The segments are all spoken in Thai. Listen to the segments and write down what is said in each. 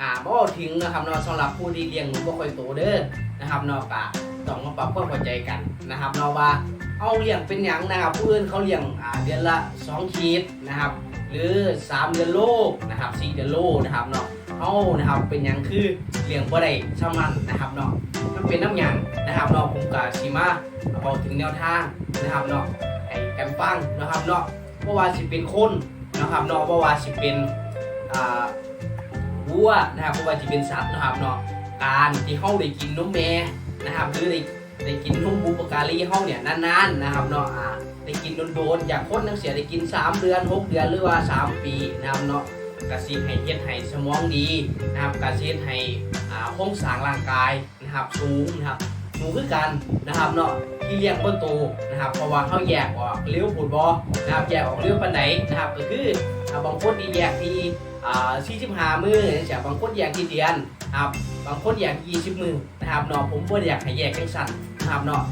อ่าบ่ถึงนะครับเนาะสำหรับผู้ที่เลี้ยงหนูบ่ค่อยโตเด้อนะครับเนาะก็ต้องมาปรับความเข้าใจกันนะครับเนาะว่าเอาเลี้ยงเป็นหยังนะครับผู้อื่นเขาเลี้ยงอ่าเดือนละ2ขีดนะครับ หรือ 3 เดือนโลกนะครับ4เดือนโลนะครับเนาะเอานะครับเป็นหยังคือเลี้ยงบ่ได้ช่ำมันนะครับเนาะมันเป็นน้ำหยังนะครับเนาะผมก็สิมาบอกถึงแนวทางนะครับเนาะให้กันฟังนะครับเนาะเพราะว่าสิเป็นคนนะครับเนาะเพราะว่าสิเป็นอ่า วัวนะครับเพราะว่าจะเป็นสัตว์นะครับเนาะการที่เขาได้กินนมแม่นะครับหรือได้ได้กินนมบูปการีเขาเนี่ยนานๆนะครับเนาะอ่าได้กินโดนๆจากคนนังเสียได้กิน 3 เดือน 6 เดือนหรือว่า 3 ปีนะครับเนาะกระซีให้เฮ็ดให้สมองดีนะครับกระซีให้อ่าโครงสร้างร่างกายนะครับสูงนะครับหนูคือกันนะครับเนาะที่เลี้ยงบ่โตนะครับเพราะว่าเขาแยกออกเลี้ยวผุดบอนะครับแยกออกเลี้ยวปานไหนนะครับก็คืออ่าบางคนที่แยกที่ อ่า45มือจากบางคนอยากที่เดือนครับบางคนอยากยี่สิบมือนะครับเนาะผมบ่อยากให้แยกจังซั่นนะครับเนาะ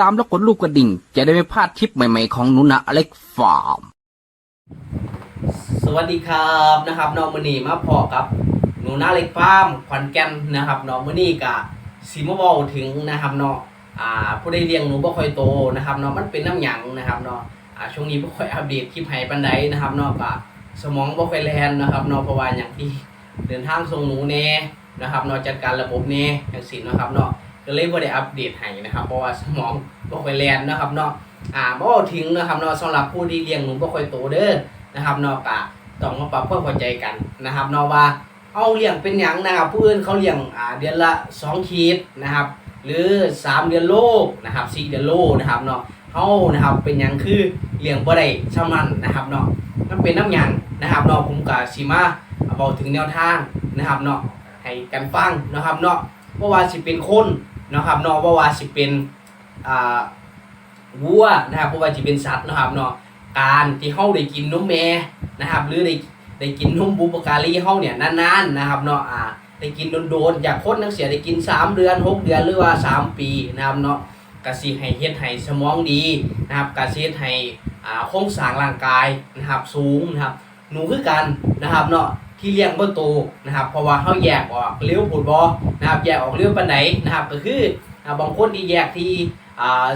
ตามและกดรูปกระดิ่ง จะได้ไม่พลาดทริปใหม่ๆของหนุนะอเล็กฟาร์ม สวัสดีครับนะครับน้องมือนีมาพอกับหนูนาเล็กฟาร์มขอนแก่นนะครับน้องมือนี้ก็สิมาเว้าถึงนะครับเนาะอ่าผู้ใดเลี้ยงหนูบ่ค่อยโตนะครับเนาะมันเป็นน้ำหยังนะครับเนาะอ่าช่วงนี้บ่ค่อยอัปเดตคลิปให้ปานใดนะครับเนาะก็สมองบ่ค่อยแล่นนะครับเนาะเพราะว่าอย่างที่เดินทางส่งหนูแน่นะครับเนาะจัดการระบบแน่จังซี่นะครับเนาะ ก็เลยบ่ได้อัปเดตให้นะครับ เพราะว่าสมองบ่ค่อยแล่นนะครับเนาะอ่าบ่ถึงนะครับเนาะสำหรับผู้ที่เลี้ยงหนูบ่ค่อยโตเด้อนะครับเนาะก็ต้องมาปรับความเข้าใจกันนะครับเนาะว่าเอาเลี้ยงเป็นหยังนะครับ ผู้อื่นเขาเลี้ยงอ่าเดือนละ2ขีดนะครับ หรือ 3 เดือนโลกนะครับ4เดือนโลนะครับเนาะเฮานะครับเป็นหยังคือเลี้ยงบ่ได้ช่ำมันนะครับเนาะมันเป็นน้ำหยังนะครับเนาะผมก็สิมาบอกถึงแนวทางนะครับเนาะให้กันฟังนะครับเนาะ เพราะว่าสิเป็นคนนะครับเนาะว่าว่าสิเป็นอ่าวัวนะครับเพราะว่าสิเป็นสัตว์นะครับเนาะการที่เฮาได้กินนมแม่นะครับ หรือได้ได้กินนมบูปการีเฮาเนี่ยนานๆนะครับเนาะอ่าได้กินโดนๆจากคนนังเสียได้กิน 3 เดือน 6 เดือนหรือว่า 3 ปีนะครับเนาะกสิให้เฮ็ดให้สมองดีนะครับกสิเฮ็ดให้อ่าโครงสร้างร่างกายนะครับสูงนะครับหนูคือกันนะครับเนาะ ที่เลี้ยงบ่โตนะครับ เพราะว่าเฮาแยกออกเลี้ยวผุดบ่นะครับ แยกออกเลี้ยวปานไหนนะครับ ก็คือบางคนที่แยกที่อ่า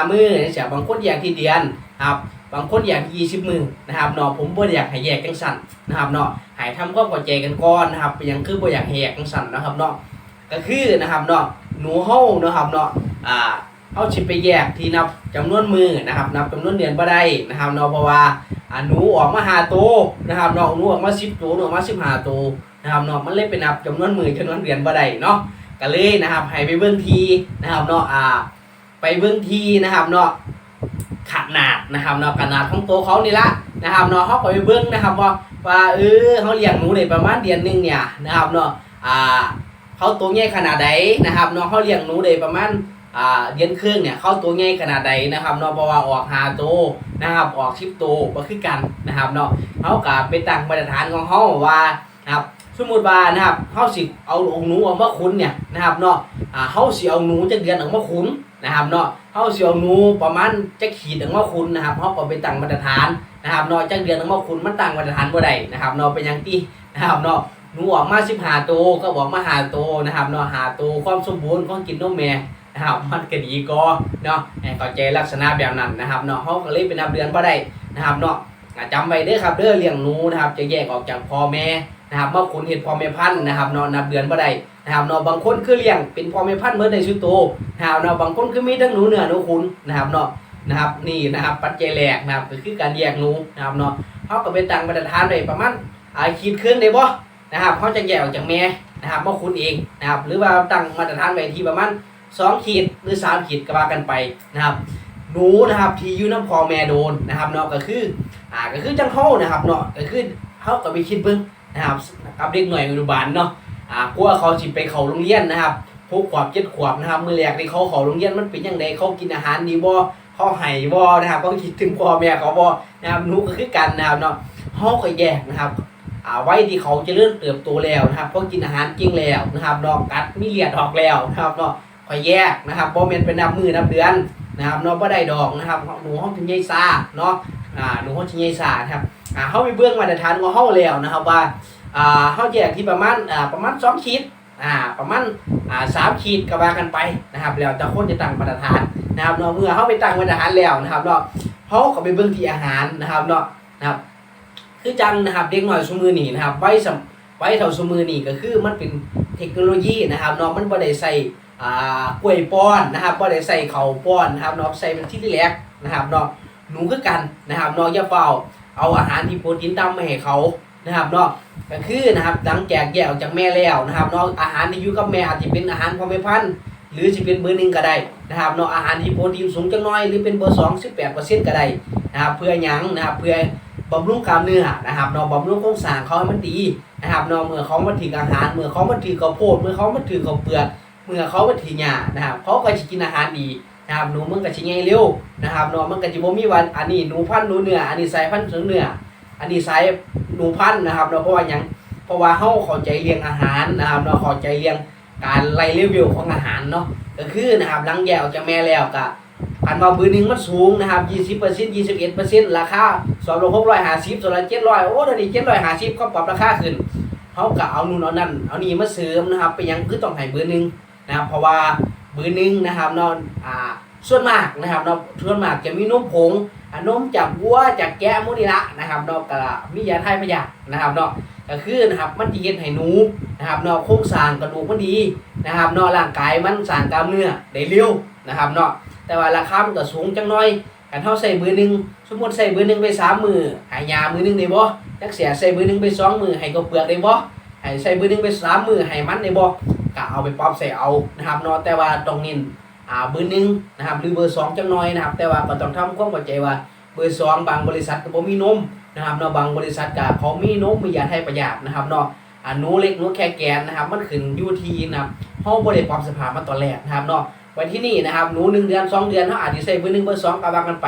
45มือจากบางคนแยกที่เดือนนะครับบางคนแยกที่20มือนะครับเนาะผมบ่อยากให้แยกจังซั่นนะครับเนาะให้ทำความเข้าใจกันก่อนนะครับเป็นยังคือบ่อยากให้แยกจังซั่นนะครับเนาะก็คือนะครับเนาะหนูเฮานะครับเนาะอ่า เฮาสิไปแยกที่นับจำนวนมือนะครับ นับจำนวนเดือนบ่ได้นะครับเนาะเพราะว่าอ่าหนูออกมา5ตัวนะครับเนาะหนูออกมา10ตัวหนูออกมา15ตัวนะครับเนาะมันเลยไปนับจำนวนมือจำนวนเดือนบ่ได้เนาะก็เลยนะครับให้ไปเบื้องทีนะครับเนาะอ่าไปเบื้องทีนะครับเนาะขนาดนะครับเนาะขนาดของตัวเขานี่ละนะครับเนาะเขาก็ไปเบื้องนะครับว่าว่าเออเขาเลี้ยงหนูได้ประมาณเดือนหนึงเนี่ยนะครับเนาะอ่าเขาตัวใหญ่ขนาดใดนะครับเนาะเขาเลี้ยงหนูได้ประมาณ อ่าเดือนครึ่องเนี่ยเข้าตัวใหญ่ขนาดใดนะครับเนาะเพราะว่าออกหาตัวนะครับออกชิปตัวก็คือกันนะครับเนาะเขาก็ไปตั้งมาตรฐานของเขาว่านะครับสมมุติว่านะครับเฮาสิเอาองหนูออกมาคุ้นเนี่ยนะครับเนาะอ่าเฮาสิเอาหนูจักเดือนออกมาคุ้นนะครับเนาะเฮาสิเอาหนูประมาณจักขีดออกมาคุ้นนะครับเฮาก็ไปตั้งมาตรฐานนะครับเนาะจักเดือนออกมาคุ้นมันตั้งมาตรฐานบ่ได้นะครับเนาะเป็นหยังตินะครับเนาะหนูออกมา15ตัวก็บอกมา5ตัวนะครับเนาะ5ตัวความสมบูรณ์ของกินนมแม่ นะครับมันก็ดีก็เนาะให้เข้าใจลักษณะแบบนั้นนะครับเนาะเฮาก็เลยเป็นนับเดือนบ่ได้นะครับเนาะจำไว้เด้อครับเด้อเลี้ยงหนูนะครับ จะแยกออกจากพ่อแม่นะครับเมาขุนเห็ดพ่อแม่พันธุ์นะครับเนาะนับเดือนบ่ได้นะครับเนาะบางคนคือเลี้ยงเป็นพ่อแม่พันธุ์เมื่อได้ชุดโตนะครับเนาะบางคนคือมีทั้งหนูเหนือหนูขุนนะครับเนาะนะครับนี่นะครับปัจจักนะครับก็คือการแยกหนูนะครับเนาะเขาก็ไปตั้งมาตรฐานไว้ประมาณอาขีดครึ่งได้บ่นะครับเขาจะแยกออกจากแม่นะครับบ่อคุณเองนะครับหรือว่าตั้งมาตรฐานไว้ที่ประมาณ สองขีดหรือสามขีดก็ว่ากันไปนะครับหนูนะครับที่อยู่น้ำพอแม่โดนนะครับเนาะก็คืออ่าก็คือจังเฮานะครับเนาะก็คือเฮาก็ไปคิดเบิ่งนะครับกับเด็กหน่วยอนุบาลเนาะอ่ากลัวเขาสิไปเข้าโรงเรียนนะครับหกขวบเจ็ดขวบนะครับมื้อแรกที่เขาเข้าโรงเรียนมันเป็นจังไดเขากินอาหารดีบ่เขาให้บ่นะครับเขาคิดถึงพ่อแม่เขาบ่นะครับหนูก็คือกันนะครับเนาะเฮาก็แยกนะครับอ่าไว้ที่เขาจะเริ่มเติบโตแล้วนะครับเขากินอาหารจริงแล้วนะครับดอกกัดมีเลือดออกแล้วนะครับเนาะ อยแยกนะครับบ่แม่นเป็นนับมือนับเดือนนะครับเนาะบ่ได้ดอกนะครับหนูห้องถึงใหญ่ซาเนาะอ่าหนูห้องถึงใหญ่ซานะครับอ่าเฮาไปเบื้องมาตรฐานของเฮาแล้วนะครับว่าอ่าเฮาแยกที่ประมาณอ่าประมาณ2ขีดอ่าประมาณอ่า3ขีดก็ว่ากันไปนะครับแล้วแต่คนจะตั้งมาตรฐานนะครับเนาะเมื่อเฮาไปตั้งมาตรฐานแล้วนะครับเนาะเฮาก็ไปเบิ่งที่อาหารนะครับเนาะนะครับคือจังนะครับเด็กหน้อยซุมือนี่นะครับไว้สไว้เท่าซุมือนี่ก็คือมันเป็นเทคโนโลยีนะครับเนาะมันบ่ได้ใส่ กล้วยป้อนนะครับบ่ได้ใส่เข้าป้อนนะครับเนาะใส่เป็นที่ที่แรกนะครับเนาะหนูคือกันนะครับเนาะอย่าเฝ้าเอาอาหารที่โปรตีนต่ำมาให้เขานะครับเนาะก็คือนะครับหลังแจกแยกออกจากแม่แล้วนะครับเนาะอาหารที่อยู่กับแม่อาจจะเป็นอาหารพ่อแม่พันธุ์หรือจะเป็นเบอร์หนึ่งก็ได้นะครับเนาะอาหารที่โปรตีนสูงจังน้อยหรือเป็นเบอร์สองสิบแปดเปอร์เซ็นต์ก็ได้นะครับเพื่อยังนะครับเพื่อบำรุงกล้ามเนื้อนะครับเนาะบำรุงโครงสร้างเขาให้มันดีนะครับเนาะเมื่อเขามาถึงอาหารเมื่อเขามาถึงข้าวโพดเมื่อเขามาถึงข้าวเปลือก เมื่อเขาไปถึงหญ้านะครับเขาก็จะกินอาหารดีนะครับหนูมันก็สิใหญ่เร็วนะครับเนาะมันก็สิบ่มีวันอันนี้หนูพันหนูเนื้ออันนี้สายพันธุ์เนื้ออันนี้สายหนูพันนะครับเนาะเพราะว่ายังเพราะว่าเฮาเข้าใจเรียงอาหารนะครับเนาะเข้าใจเรียงการไล่เลเวของอาหารเนาะก็คือนะครับหลังแยกออกจากแม่แล้วก็อันว่าบื้อหนึ่งมันสูงนะครับ20% 21%ราคา2,650 2,700โอ้เดี๋ยวนี้750เขาปรับราคาขึ้นเขาก็เอานู่นเอานั่นเอานี่มาเสริมนะครับไปยังคือต้องให้เบอร์หนึง นะครับ เพราะว่าเบอหนึ่งนะครับเนาะอ่าส่วนมากนะครับเนาะส่วนมากจะมีนมผงอ่านมจากวัวจากแกะมูนี่ละนะครับเนาะก็มียาไทยพยาธินะครับเนาะก็คือนะครับมันจะเฮ็ดให้หนูนะครับเนาะโครงสร้างกระดูกมันดีนะครับเนาะร่างกายมันสร้างกล้ามเนื้อได้เร็วนะครับเนาะแต่ว่าราคามันก็สูงจังน้อยกันเท่าใส่เบอหนึ่งสมมติใส่เบอหนึ่งไปสามมือหายยามือหนึ่งได้บ่จักเสียใส่เบอหนึ่งไปสองมือให้ก็เปลือกได้บ่ให้ใส่เบอหนึ่งไปสามมือให้มันได้บ่ ก็เอาไปปรับใส่เอานะครับเนาะแต่ว่าต้องเน้นอ่าเบอร์หนึ่งนะครับหรือเบอร์สองจังน้อยนะครับ แต่ว่าก็ต้องทำความเข้าใจว่าเบอร์สองบางบริษัทก็บ่มีนมนะครับเนาะบางบริษัทก็เขามีนมมียาไทยประหยัดนะครับเนาะอ่าหนูเล็กหนูแค่แกนนะครับ มันขึ้นอยู่ที่นะครับเฮาบ่ได้ปรับสภาพมาตอนแรกนะครับเนาะไว้ที่นี่นะครับหนูหนึ่งเดือนสองเดือนเฮาอาจจะใส่เบอร์หนึ่งเบอร์สองก็ว่ากันไป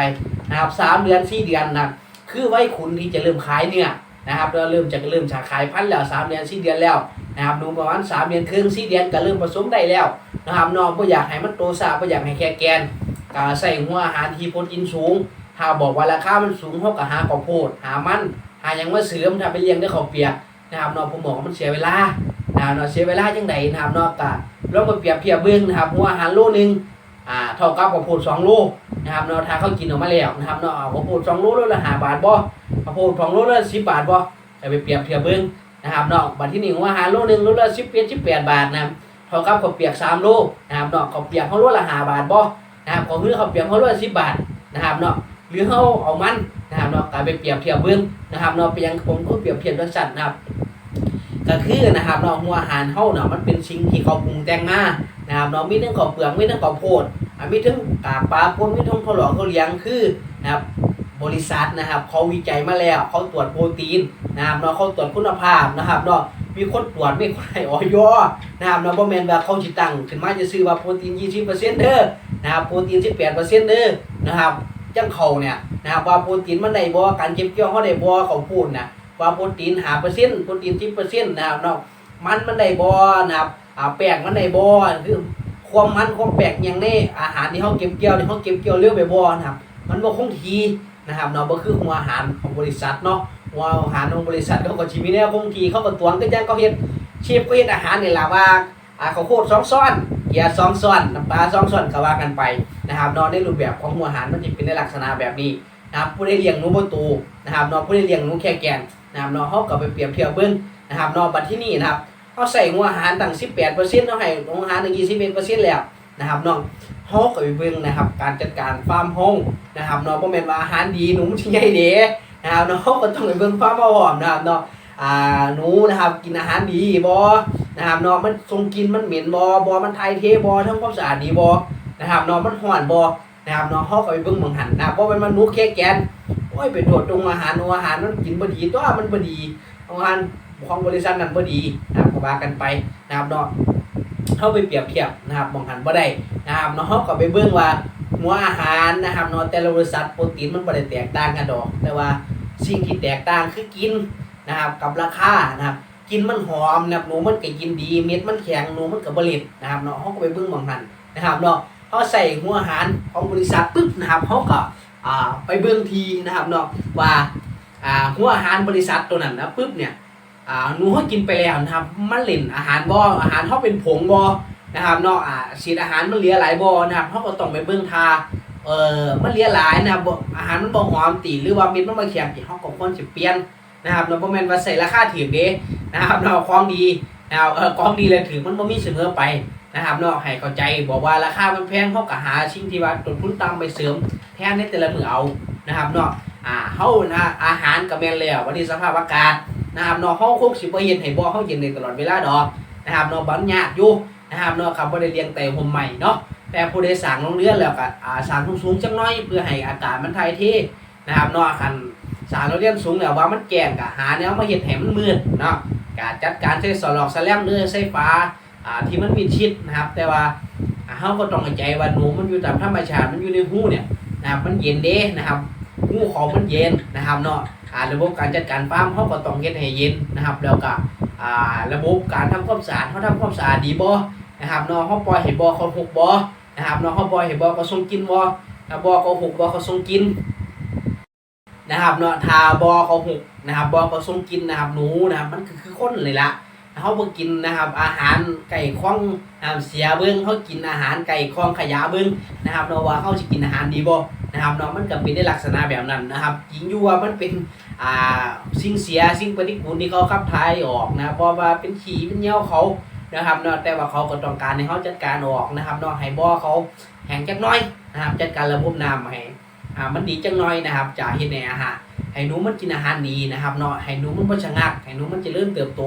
นะครับสามเดือนสี่เดือนนะครับคือไว้คุณที่จะเริ่มขายเนี่ย นะครับเราเริ่มจะเริ่มจะขายพันแล้วสามเดือนสี่เดือนแล้วนะครับหนูประมาณสามเดือนครึ่งสี่เดือนก็เริ่มผสมได้แล้วนะครับน้องก็อยากให้มันโตซาก็อยากให้แค่แกนก็ใส่หัวอาหารที่โปรตีนสูง ถ้าบอกว่าราคามันสูงเขาก็หาข้าวโพดหามันหายังมาเสริมถ้าไปเลี้ยงได้ข้าวเปียกนะครับน้องผมบอกว่ามันเสียเวลานะครับน้องเสียเวลาจังใดนะครับน้องก็ลองไปเปรียบเทียบเบิ่งนะครับหัวอาหารโลนึง อ่าเท่ากับข้าวโพดสองโลนะครับเนาะถ้าเขากินออกมาแล้วนะครับเนาะข้าวโพดสองโลโลละห้าบาทบ่ข้าวโพดสองโลละสิบบาทบ่จะไปเปรียบเทียบเบิ่งนะครับเนาะบัตรที่หนึ่งว่าหาโลหนึ่งโลละสิบเปียสิบแปดบาทนะครับเท่ากับข้าวเปียกสามโลนะครับเนาะข้าวเปียกเขาโลละห้าบาทบ่นะครับของคือข้าวเปียกเขาโลละสิบบาทนะครับเนาะหรือเขาเอามันนะครับเนาะกลายไปเปรียบเทียบเบื้องนะครับเนาะไปยังผมก็เปรียบเทียบด้วยสัตว์นะครับก็คือนะครับเนาะหัวอาหารเฮาเนาะมันเป็นสิ่งที่เขาปรุงแต่งมา นะครับเนาะมีทั้งข้าวเปลือกมีทั้งข้าวโพดมีทั้งกากปลาปนมีทั้งข้าวหลอกข้าวเหลียงคือนะครับบริษัทนะครับเขาวิจัยมาแล้วเขาตรวจโปรตีนนะครับเนาะเขาตรวจคุณภาพนะครับเนาะมีคนตรวจไมีคนให้ออยนะครับเนาะบ่แม่นว่าเขาสิตังขึ้นมาจะซื้อว่าโปรตีน 20%เด้อนะครับโปรตีน 18%เด้อนะครับจังเขาเนี่ยนะครับว่าโปรตีนมันได้บ่การเก็บเกี่ยวเขาได้บ่เขาพูดนะว่าโปรตีน5%โปรตีน10%นะครับเนาะมันมันได้บ่นะครับ อ่าแป้งมันได้บ่อคือความมันความแปลกอย่างนี้อาหารที่เขาเก็บเกี่ยวที่เขาเก็บเกี่ยวเร็วไปบ่นะครับ มันบ่คงทีนะครับเนาะบ่คือหัวอาหารของบริษัทเนาะว่าอาหารของบริษัทเขาก็ชีมีแนวคงทีเขาก็ตวงก็ยังเขาเฮ็ดเชฟก็เฮ็ดอาหารนี่แหละว่าอ่าเขาวโคตรสองซ้อนเกียร์สองซ้อนน้ำปลาสองซ้อนก็ว่ากันไปนะครับเนอนในรูปแบบของหัวอาหารมันจะเป็นในลักษณะแบบนี้นะครับผู้ได้เลี้ยงหนูบตูนะครับเนอนผู้ได้เลี้ยงหนูแค่แกนนะครับเนอนเขาก็ไปเปรียบเทียบเบิ่งนะครับเนอนบัดที่นี่นะครับ เขาใส่หัวอาหารตั้ง18%เขาให้หัวอาหารตั้ง21%แล้วนะครับเน้องเขาก็ไปเบิ่งนะครับ การจัดการฟาร์มห้องนะครับเนอนบ่แม่นว่าอาหารดีหนูมันสิใหญ่เด้นะครับเนาะเขาก็ต้องไปเบิ่งความพร้อมนะครับเนาะอ่าหนูนะครับกินอาหารดีบ่นะครับเนาะมันทรงกินมันเหม็นบ่บ่มันไทยเทบ่ทำความสะอาดดีบ่นะครับเนาะมันห้อนบ่นะครับเนาะเขาก็ไปเบิ่งเมืองหันนะครับบ่เป็นมันหนูแค่แกนโอ้ยไปตรวจตรงอาหารอาหารมันกินบ่ดีตัวมันบ่ดีอาหารของบริษัทนั้นบ่ดีนะ ว่ากันไปนะครับเนาะเข้าไปเปรียบเทียบนะครับมองหันบ่ได้นะครับเนาะเขาก็ไปเบิ่งว่าหัวอาหารนะครับเนาะแต่ละบริษัทโปรตีนมันบ่ได้แตกต่างกันดอก แต่ว่าสิ่งที่แตกต่างคือกินนะครับกับราคานะครับกินมันหอมนะครับหนูมันก็กินดีเม็ดมันแข็งหนูมันก็บ่เละนะครับเนาะเฮาก็ไปเบิ่งมองหันนะครับเนาะเฮาใส่หัวอาหารของบริษัทปึ๊บนะครับเฮาก็อ่าไปเบิ่งทีนะครับเนาะว่าอ่าหัวอาหารบริษัทตัวนั้นนะปึ๊บเนี่ย อ่าหนูเฮากินไปแล้วนะครับมันเล่นอาหารบ่อาหารเฮาเป็นผงบ่นะครับเนาะอ่าฉีดอาหารมันเลือหลายบ่อนะครับเขาก็ต้องไปเบิ่งทาเอ่อมันเลือหลายนะครับบ่อาหารมันบ่หอมตีหรือว่าม็ดมันบ่แข็งตีเขาก็ควรสิเปลี่ยนนะครับเนาะบ่แม่นว่าใส่ราคาถูกเด้นะครับเนาะของดีนะครับเออของดีแล้วถึงมันบ่มีเสมอไปนะครับเนาะให้เข้าใจบอกว่าราคามันแพงเขาก็หาสิ่งที่ว่าต้นทุนต่ำไปเสริมแทนในแต่ละมือเอานะครับเนาะอ่าเฮานะอาหารก็แม่นแล้ววันนี้สภาพอากาศ นะครับเนาะเฮาคงสิบ่เฮ็ดให้บ่เฮาเย็นได้ตลอดเวลาดอกนะครับเนาะบันยากอยู่นะครับเนาะครับบ่ได้เลี้ยงแต่ห่มใหม่เนาะแต่ผู้ใดสั่งโรงเรือนแล้วก็อ่าสั่งสูงๆจังน้อยเพื่อให้อากาศมันถ่ายเทนะครับเนาะคันสั่งโรงเรือนสูงแล้วว่ามันแจ้งก็หาแนวมาเฮ็ดให้มันมืดเนาะการจัดการใช้สลอกสแลมหรือใช้ฟ้าอ่าที่มันมีชิดนะครับ แต่ว่าเฮาก็ต้องใจว่าหนูมันอยู่ตามธรรมชาติมันอยู่ในหูเนี่ยนะครับมันเย็นเด้นะครับ หูของมันเย็นนะครับเนาะอ่าระบบการจัดการฟาร์มเฮาก็ต้องเฮ็ดให้เย็นนะครับ แล้วก็อ่าระบบการทำความสะอาดเฮาทำความสะอาดดีบ่นะครับเนาะเขาปล่อยให้บ่อเขาหกบ่นะครับเนาะเขาปล่อยให้บ่อเขาส่งกินบ่ถ้าบ่เขาหกบ่เขาส่งกินนะครับเนาะถ้าบ่อเขาหกนะครับบ่อเขาส่งกินนะครับหนูนะครับมันคือคือคนเลยละเขาบ่กินนะครับ อาหารไก่คล้องเสียเบิ้งเขากินอาหารไก่คล้องขยะเบิ้งนะครับเนาะว่าเขาสิกินอาหารดีบ่ นะครับเนาะมันก็เป็นในลักษณะแบบนั้นนะครับจริงยู่วมันเป็นอ่าสิ่งเสียสิ่งปฏิกูลที่เขาขับถ่ายออกนะเพราะว่าเป็นขี้เป็นเหยี่ยวเขานะครับเนาะแต่ว่าเขาก็ต้องการให้เขาจัดการออกนะครับเนาะให้บ่อเขาแห้งจักน้อยนะครับจัดการระบบน้ำให้อ่ามันดีจักน้อยนะครับจะเฮ็ดให้อาหารให้หนูมันกินอาหารดีนะครับเนาะให้หนูมันบ่ชะงักให้หนูมันจะเริญเติบโต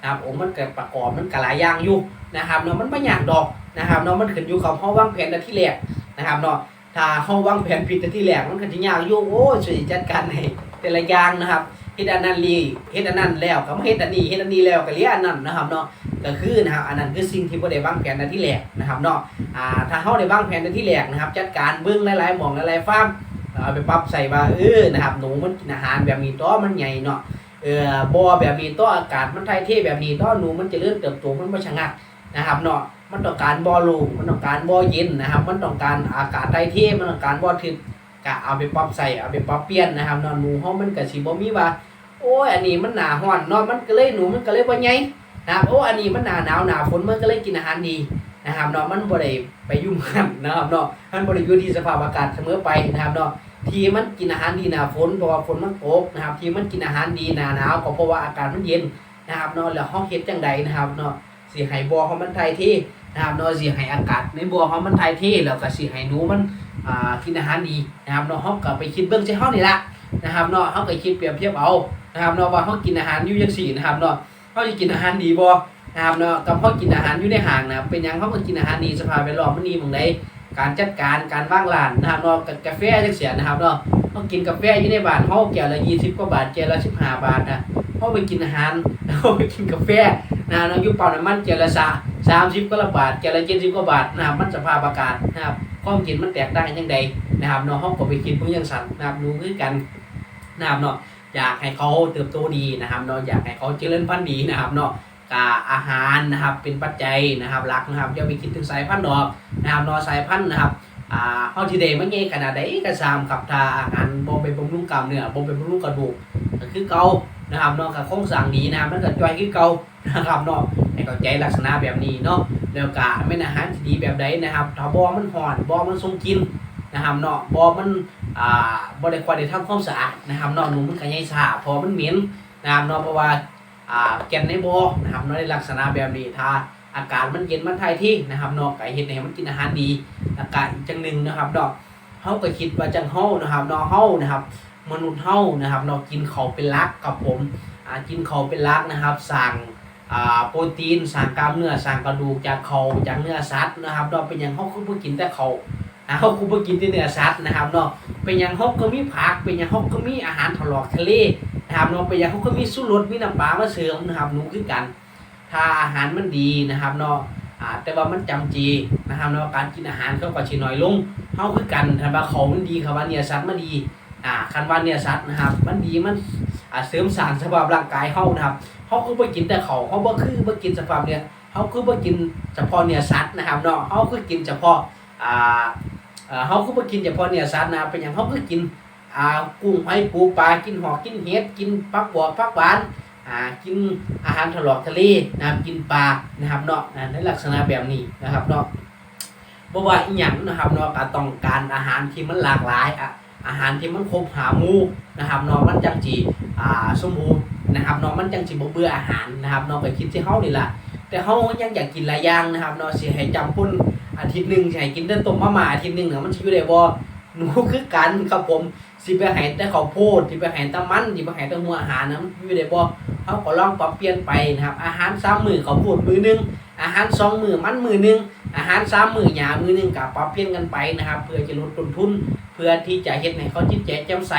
นะครับโอ้มันเก็ประกอบมันก็หลายอย่างอยู่นะครับเนาะมันบ่ยากดอกนะครับเนาะมันขึ้นอยู่กับเฮาวางแผนแต่ที่แรกนะครับเนาะ ถ้าเฮาวางแผนผิดแต่ที่แรกมันก็สิยากอยู่โอ้ช่วยจัดการให้แต่ละอย่างนะครับเฮ็ดอันนั้นลีเฮ็ดอันนั้นแล้วก็มาเฮ็ดอันนี้เฮ็ดอันนี้แล้วก็เลียอันนั้นนะครับเนาะก็คือนะครับอันนั้นคือสิ่งที่บ่ได้วางแผนในที่แรกนะครับเนาะอ่าถ้าเฮาได้วางแผนในที่แรกนะครับ จัดการเบิ่งหลายๆหม่องหลายๆฟาร์มเอาไปปรับใส่ว่าเออนะครับหนูมันกินอาหารแบบนี้ตัวมันใหญ่เนาะเออบ่อแบบนี้ตัวอากาศมันถ่ายเทแบบนี้ตัวหนูมันเจะเริ่มเติบโตมันบ่ชะงักนะครับเนาะ มันต้องการบ่อโลูมันต้องการบ่อเย็นนะครับ มันต้องการอากาศถ่ายเทมันต้องการบ่อทึบก็เอาไปปรับใส่เอาไปปรับเปลี่ยนนะครับนาะหนูเฮามันก็สิบ่มีว่า โอ้ยอันนี้มันหนาร้อนนาะมันก็เลยหนูมันก็เลยบ่ใหญ่นะครับโอ้อันนี้มันหนาหนาวหนาฝนมันก็เลยกินอาหารดีนะครับเนาะมันบ่ได้ไปยุ่งกันนะครับเนาะมันบ่ได้อยู่ที่สภาพอากาศเสมอไปนะครับเนาะที่มันกินอาหารดีหนาฝนเพราะว่าฝนมันตกนะครับ ที่มันกินอาหารดีหนาหนาวก็เพราะว่าอากาศมันเย็นนะครับเนาะแล้วเฮาเฮ็ดจังใดนะครับเนาะสิให้บ่อเฮามันถ่ายเท นะครับเนาะสิให้อากาศในบ่อเฮามันถ่ายเทแล้วก็สิให้หนูมันอ่ากินอาหารดีนะครับเนาะเฮาก็ไปคิดเบิ่งใจเฮานี่ล่ะนะครับเนาะเฮาก็คิดเปรียบเทียบเอานะครับเนาะว่าเฮากินอาหารอยู่จังซี่นะครับเนาะเขาจะกินอาหารดีบ่นะครับเนาะกับเขากินอาหารอยู่ในห้างนะครับเป็นหยังเขาก็กินอาหารดีสภาพแวดล้อมมันดีหมองใดการจัดการการว่างร้านนะครับเนาะกาแฟจังเสียนะครับเนาะเขากินกาแฟอยู่ในบ้านเขาแก้วละ20กว่าบาทแก้วละ15บาทนะเขาไปกินอาหารเขาไปกินกาแฟ นะเนาะอยู่เป่าน้ำมันแก้วละสา30กว่าบาทแก้วละ70กว่าบาทนะครับมันสภาพอากาศนะครับความกินมันแตกต่างกันจังใดนะครับเนาะเขาก็ไปกินเพื่อยังสั่นนะครับรู้คือกันนะครับเนาะอยากให้เขาเติบโตดีนะครับเนาะอยากให้เขาเจริญพันธุ์ดีนะครับเนาะกาอาหารนะครับเป็นปัจจัยนะครับหลักนะครับอย่าไปคิดถึงสายพันธุ์ดอกนะครับเนาะสายพันธุ์นะครับอ่าเฮาที่ได้มันใหญ่ขนาดใดก็ตามครับถ้าอาหารบ่ไปบำรุงกล้ามเนื้อบ่ไปบำรุงกระดูกก็คือเก่า นะครับเนาะก็โครงสร้างดีนะครับมันก็จ่อยคือเก่านะครับเนาะให้เข้าใจลักษณะแบบนี้เนาะแล้วก็แม่นอาหารที่ดีแบบใดนะครับถ้าบ่มันร้อนบ่มันทรงกินนะครับเนาะบ่มันอ่าบริควารได้ทำความสะอาดนะครับเนาะหนูมันก็ใหญ่ซ่าพอมันเหม็นนะครับเนาะเพราะว่าอ่าแกนในบ่อนะครับเนาะในลักษณะแบบนี้ถ้าอากาศมันเย็นมันถ่ายที่นะครับเนาะไก็เฮ็ดให้มันกินอาหารดีอากาศจังหนึ่งนะครับเนาะเฮาก็คิดว่าจังเฮานะครับเนาะเฮานะครับ มนุษย์เฮานะครับเนาะกินเขาเป็นลักกับผมกินเขาเป็นลักนะครับสั่งโปรตีนสั่งกล้ามเนื้อสั่งกระดูกจากเขาจากเนื้อสัตว์นะครับเนาเป็นอย่างเฮาคือบ่กินแต่เขาอ่าเฮาคือบ่กินแต่เนื้อสัตว์นะครับเนาะเป็นอย่างเฮาก็มีผักเป็นอย่างเฮาก็มีอาหารถลอกทะเลนะครับเนาะเป็นอย่างเฮาก็มีสุรสมีน้ำปลามาเสริมนะครับหนูคือกัน ถ้าอาหารมันดีนะครับเนาะแต่ว่ามันจำจีนะครับเนาะการกินอาหารเขาก็สิน้อยลงเฮาคือกันถ้าว่าเขามันดีครับว่าเนื้อสัตว์มันดี อ่าคันว่าเนื้อสัตว์นะครับ มันดีมันอ่าเสริมสางสภาพร่างกายเฮานะครับเฮาคือบ่กินแต่เขาเฮาบ่คือบ่กินสภาพเนี่ยเฮาคือบ่กินเฉพาะเนื้อสัตว์นะครับเนาะเฮาคือกินเฉพาะอ่าเอ่อเฮาคือบ่กินเฉพาะเนื้อสัตว์นะครับเป็นหยังเฮาคือกินอ่ากุ้งหอยปูปลากินหอกกินเห็ดกินผักบวกผักหวานอ่ากินอาหารทะเลทะเลนะครับกินปลานะครับเนาะในลักษณะแบบนี้นะครับเนาะบ่ว่าอีหยังนะครับเนาะก็ต้องการอาหารที่มันหลากหลายอะ อาหารที่มันครบหามูนะครับนาะมันจังจีอ่าสมบูรณ์นะครับนาะมันจังจีบ่เบื่ออาหารนะครับนาะก็คิดที่เฮานี่ล่ะแต่เฮายังอยากกินหลายอย่างนะครับเนาะสิให้จำปุ่นอาทิตย์หนึงสิให้กินแต่ต้มมาม่าอาทิตย์หนึงเนี่ยมันสิอยู่ได้บ่หนูคือกันครับผมสิไปให้แต่ข้าวโพดสิไปให้แต่มันสิไปให้แต่หัวอาหารนะมันอยู่ได้บ่เฮาก็ลองปรับเปลี่ยนไปนะครับอาหาร3มื้อข้าวโพดมื้อหนึงอาหารสองมื้อมันมื้อหนึง อาหารสามมื้อหยามื้อหนึงก็ปรับเปลี่ยนกันไปนะครับ เพื่อจะลดต้นทุน เพื่อที่จะเฮ็ดให้เขาจิตใจแจ่มใส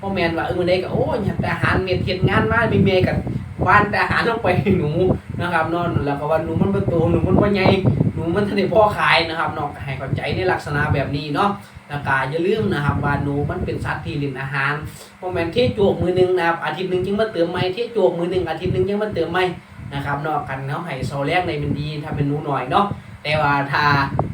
บ่อแม่นว่าเออมื้อใดก็โอ้ยอากแต่อาหารเม็ดเฮ็ดงานมามีเมกันบ้านแต่อาหารลงไปหนูนะครับนาะแล้วก็ว่าหนูมันบ่โตหนูมันบ่ใหญ่หนูมันทันได้พอขายนะครับเนาะให้เข้าใจในลักษณะแบบนี้เนาะแล้วก็อย่าลืมนะครับว่าหนูมันเป็นสัตว์ที่ลินอาหารบ่แม่นเทโจกมือหนึงนะครับอาทิตย์หนึ่งจึงมาเติมใหม่เทโจกมือหนึงอาทิตย์หนึ่งจึงมาเติมใหม่นะครับเนาะกันเนาะให้เซาแรกในมันดีถ้าเป็นหนูหน่อยเนาะ แต่ว่าถ้า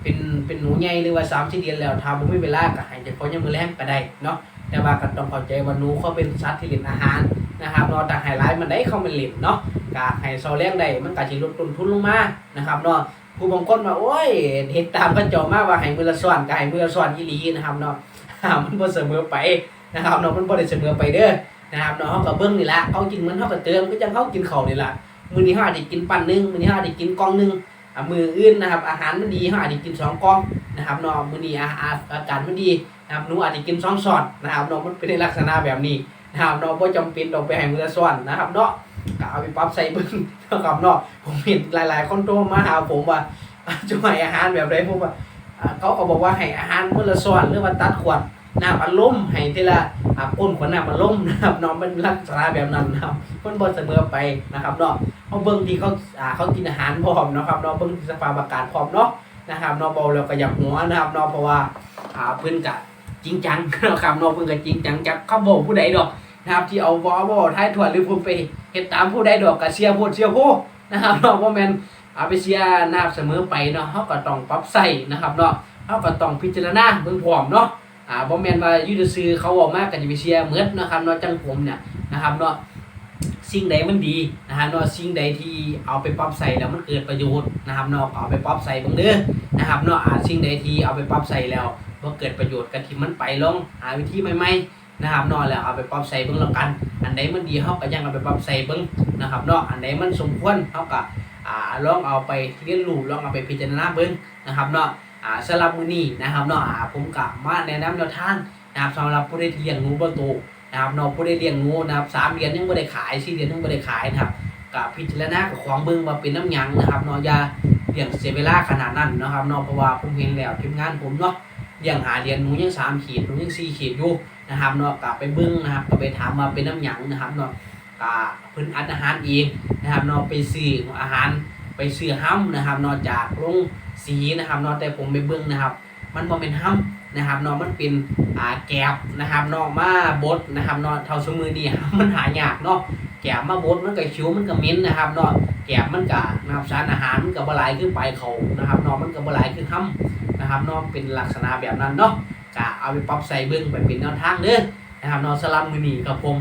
เป็นเป็นหนูใหญ่หรือว่าสามสี่เดือนแล้วทำบ่มีเวลาก็ให้เฉพาะยามมื้อแลงก็ได้เนาะแต่ว่าก็ต้องเข้าใจว่าหนูเขาเป็นสัตว์ที่เล่นอาหารนะครับเนาะแต่ไฮไลท์มันได้เข้ามันเล่นเนาะก็ให้เซาแรงได้มันก็สิลดต้นทุนลงมานะครับเนาะผู้บางคนว่าโอ้ยเฮ็ดตามเขาเจ้ามากว่าให้มือละซ้อนก็ให้มือละซ้อนอีหลีนะครับเนาะมันบ่เสมอไปนะครับเนาะมันบ่ได้เสมอไปเด้อนะครับเนาะเฮาก็เบิ่งนี่ล่ะเขากินเหมือนเฮาก็เติมก็จังเขากินข้าวนี่ล่ะมื้อนี้เฮาอาจจะกินปั้นนึงมื้อนี้เฮาอาจจะกินกล่องนึง มืออื่นนะครับ อาหารมันดีเขาอาจจะกินสองกล่องนะครับนาะมื้อนี้อาหารอากาศมันดีนะครับหนูอาจจะกินสองช็อตนะครับนาะมันเป็นในลักษณะแบบนี้นะครับนาะบ่จำเป็นต้องไปให้มือละซ้อนนะครับเนาะก็เอาไปปรับใส่บิ่งนะครับเนาะผมเห็นหลาย ๆ คนโทรมาหาผมว่าจะให้อาหารแบบใดผมว่าอ่าเขาก็บอกว่าให้อาหารมื้อละซ้อนหรือว่าตัดขวด น้ำอัดลมให้ทีละอ่าก้นขวดน้ำอัดลมนะครับเนาะมันลักษณะแบบนั้นนะครับมันบ่เสมอไปนะครับเนาะเขาเบิ่งที่เขาอ่าเขากินอาหารพร้อมนะครับเนาะเบิ่งที่สภาพอากาศพร้อมเนาะนะครับเนาะเบาแล้วก็อยากหัวนะครับเนาะเพราะว่าอ่าเพิ่นกะจริงจังนะครับเนาะเพิ่นก็จริงจังจักเขาบอกผู้ใดดอกนะครับที่เอาวอบ่ท้ายถวดหรือผมไปเฮ็ดตามผู้ใดดอกก็เสียโพดเสียโพนะครับเนาะบ่แมนอาไปเสียนาบเสมอไปเนาะเฮาก็ต้องปรับใส่นะครับเนาะเฮาก็ต้องพิจารณาเบิ่งพร้อมเนาะ อ่าบ่แมนว่ายู่ซื่อเขาเว้ามาก็จะไปเสียเหมือนนะครับเนาะจังผมเนี่ยนะครับเนาะสิ่งใดมันดีนะครับเนาะสิ่งใดที่เอาไปปรับใส่แล้วมันเกิดประโยชน์นะครับเนาะเอาไปปรับใส่บิ่งเด้อนะครับเนาะอ่าสิ่งใดที่เอาไปปรับใส่แล้วบ่เกิดประโยชน์ก็ที่มันไปลองหาวิธีใหม่ๆนะครับเนาะแล้วเอาไปปรับใส่เบิ่งแล้วกัน อันใดมันดีเฮาก็ยังเอาไปปรับใส่เบิ่งนะครับเนาะอันใดมันสมควรเฮาก็อ่าลองเอาไปเรียนรู้ลองเอาไปพิจารณาเบิ่งนะครับเนาะ อ่าสำหรับมื้อนี้นะครับเนาะอ่าผมก็มาแนะนำแนวทางนะครับสำหรับผู้ใดที่เลี้ยงงูบ่โตนะครับน้องผู้ได้เลี้ยงงูนะครับสามเดือนยังไม่ได้ขายสี่เดือนยังไม่ได้ขายนะครับกับพิจารณากับของเบิ้งว่าเป็นน้ำหยังนะครับเนาะอย่าเลี้ยงเสียเวลาขนาดนั้นนะครับเนาะเพราะว่าผมเห็นแล้วทีมงานผมเนาะเลี้ยงหาเดือนหนูยังสามขีดหนูยังสี่ขีดอยู่นะครับเนาะกลับไปเบิ้งนะครับก็ไปถามว่าเป็นน้ำหยังนะครับเนาะกะเพิ่นอัดอาหารเองนะครับเนาะไปซื้ออาหารไปซื้อห้ำนะครับเนาะจากโรง สีนะครับเนาะแต่ผมไปเบิ้องนะครับ มันบ่เป็นห้ำนะครับเนาะมันเป็นอ่าแกบนะครับเนาะมาบดนะครับเนาะเท่าสมือนี่มันหายากเนาะแกบมาบดมันก็คิวมันก็เหม็นนะครับเนาะแกบมันก็นะครับสารอาหารมันก็บ่หลายขึ้นไปเขานะครับเนาะมันก็บ่หลายขึ้นห้ำนะครับเนาะเป็นลักษณะแบบนั้นเนาะก็เอาไปปรับใส่เบิ่งไปเป็นแนวทางเด้อนะครับเนาะสลับมือนี่ครับผม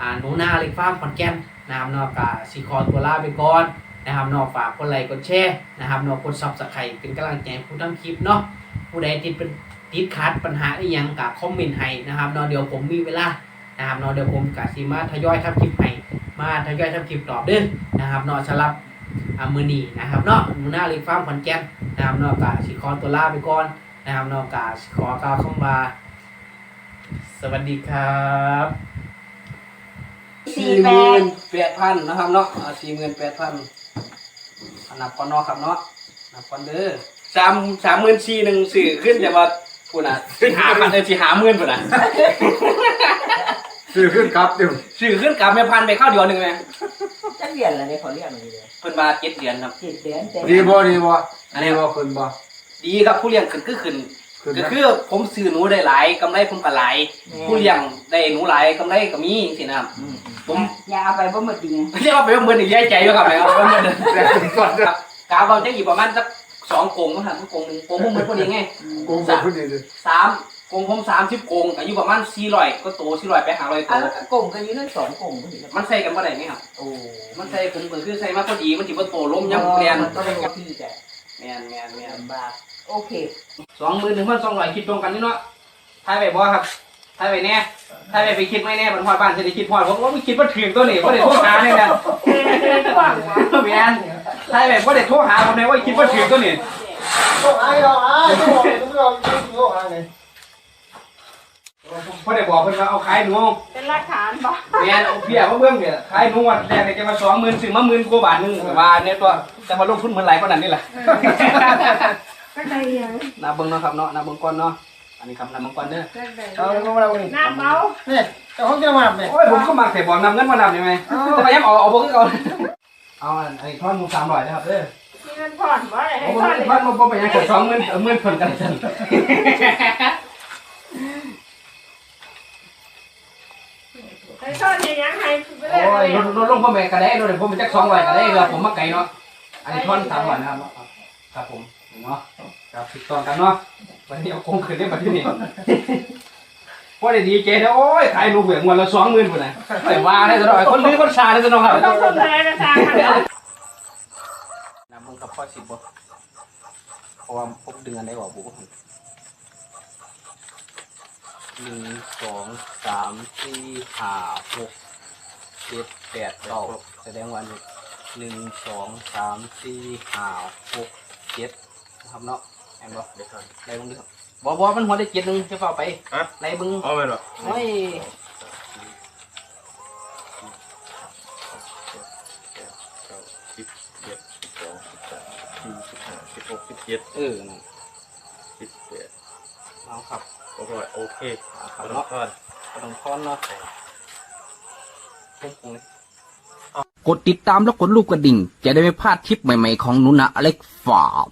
อ่าหนูนาเล็กฟ้าขอนแก่นนะครับเนาะก็สิขอตัวลาไปก่อน นะครับนาะฝากกดไลค์กดแชร์นะครับนาะกด Subscribe เป็นกำลังใจผู้ทำคลิปเนาะผู้ใดติดเป็นติดขัดปัญหาอีหยังกับคอมเมนต์ให้นะครับนาะเดี๋ยวผมมีเวลานะครับนาะเดี๋ยวผมกะสิมาทยอยทำคลิปให้มาทยอยทำคลิปตอบเด้อนะครับนาะสำหรับอามือนีนะครับเนาะหนูหน้าล็กฟาร์มขอนแก่นนะครับนาะกะสิขอตัวล่าไปก่อนนะครับนาะกะสิขอกาวคำว่าสวัสดีครับสี่แปดแปดพันนะครับเนาะสี่หมื่นแปดพัน นับก่อนเนาะครับเนาะนับก่อนเด้อสามสามหมื่นสี่หนึ่งสื่อขึ้นแต่ว่าพูดนะสี่หาพันเออสี่หาหมื่นพูดนะซื้อขึ้นครับเดี๋ยวสื่อขึ้นกลับไม่พันไปเข้าเดียวหนึ่งไหมจะเรียนอะไรเนี่ยเขาเรียกอะไรเนี่ยเพิ่นมาเจ็ดเดือนครับ เจ็ดเดือนเต็มดีบ่ดีบ่อันนี้ ดีบ่ขึ้นบ่ดีครับผู้เลี้ยงขึ้นก็ขึ้นขึ้นก็นะคือผมซื้อหนูได้หลายกำไรผมก็หลาย ผู้เลี้ยงได้หนูหลายกำไรก็มีสินะครับ ผมอย่าเอาไปบ่หมดจริงเรียกว่าไปว่าเมือนอีกแย่ใจอยู่ครับไหมครับว่าเมือนแต่ก่อนครับกาวเราจะอยู่ประมาณสักสองกงนะครับกงหนึ่งกงผมเหมือนพอดีไงโกงกับผู้ดีเลยสามกงผมสามสิบกงอายุประมาณสี่ร้อยก็โตสี่ร้อยไปหาร้อยโตอะแล้วกลุ่มกันอยู่นั่นสองกลุ่มก็เห็นแล้วมันใส่กันบ่ได้ไหมครับโอ้มันใส่ผมก็คือใส่มาพอดีมันจิบ่โตล้มยังเรียนมันก็เป็นที่แต่แมนแมนแมนลำบากโอเค สองหมื่นหนึ่งพันสองร้อยคิดตรงกันนี่เนาะทายไปบ่ครับ ทายไปแน่ทายไปไปคิดไม่แน่มันพอดบ้านจะได้คิดพอดผมว่าไม่คิดว่าถึงตัวนี้ว่าได้โทรหาเนี่ยนะแมนทายไปว่าได้โทรหาผมเลยว่าคิดว่าถึงตัวนี้ต้องหาเราหาต้องบอกต้องบอกต้องหาไงพอได้บอกเพิ่นว่าเอาขายหนูเป็นหลักฐานบ่แม่นเอาเพียมาเบิ่งเนี่ยขายหนูวันแรกเนี่ยจะมา20,000ซื้อมาหมื่นกว่าบาทหนึงแต่ว่าเนี่ยตัวแต่มาลงทุนเหมือนหลายกว่านั้นนี่แหละก็ได้ยังนับเบิ่งเนาะครับเนาะนับเบิ่งก่อนเนาะ อันนี้ครับนับเบิ่งก่อนเด้อก็ได้เอาเราเรานี่น้ำเมานี่แต่ห้องจะมาเนี่ยโอ้ยผมก็มาแต่บอกนำเงินมานำได้ไหมแต่ว่ายังเอาเอาบ่คือเก่าเอาอันอันนี้ทอนหมู300นะครับเด้อมีเงินผ่อนบ่ได้ให้โอ้บ่ผ่อนบ่บ่บ่ไปยังเกิด20,000เออหมื่นคนกันซั่นให้ผ่อนให้ยังให้ไปเลยโอ้ยลดลดลงพ่อแม่ก็ได้ลดให้ผมเป็นจัก200ก็ได้เออผมมาไกลเนาะอันนี้ทอน300นะครับครับผมเนาะ ครับถูกต้องกันเนาะวันนี้เอาคงคืนได้บัดนี้พอได้ดีเจนะโอ้ยขายลูกเหวี่ยงวันละสองหมื่นคนนะแต่ว่าได้ตลอดคนลื้อคนชาได้ตลอดครับต้องคนอะไรก็ตามมันเนาะนำมึงกับพ่อสิบบ่เพราะว่าพบดึงอันได้ออกบุกหนึ่งสองสามสี่ห้าหกเจ็ดแปดเก้าแสดงว่าหนึ่งสองสามสี่ห้าหกเจ็ดนะครับเนาะ แอมบ่ได้บึงดิครับบ่บ่มันหัวได้เจ็ดหนึ่งจะเฝ้าไปไล่บึงเอาไปหรอโอ้ยสิบเจ็ดสิบสองสิบสามสี่สิบห้าสิบหกสิบเจ็ดเออนั่นสิบแปดเอาครับโอเคโอเคเอาคเอารับละเนาะก่อนขนมค้อนเนาะพุ่งๆเลย กดติดตามแล้วกดรูปกระดิ่ง จะได้ไม่พลาดทริปใหม่ๆของหนุนะอเล็กฟาร์ม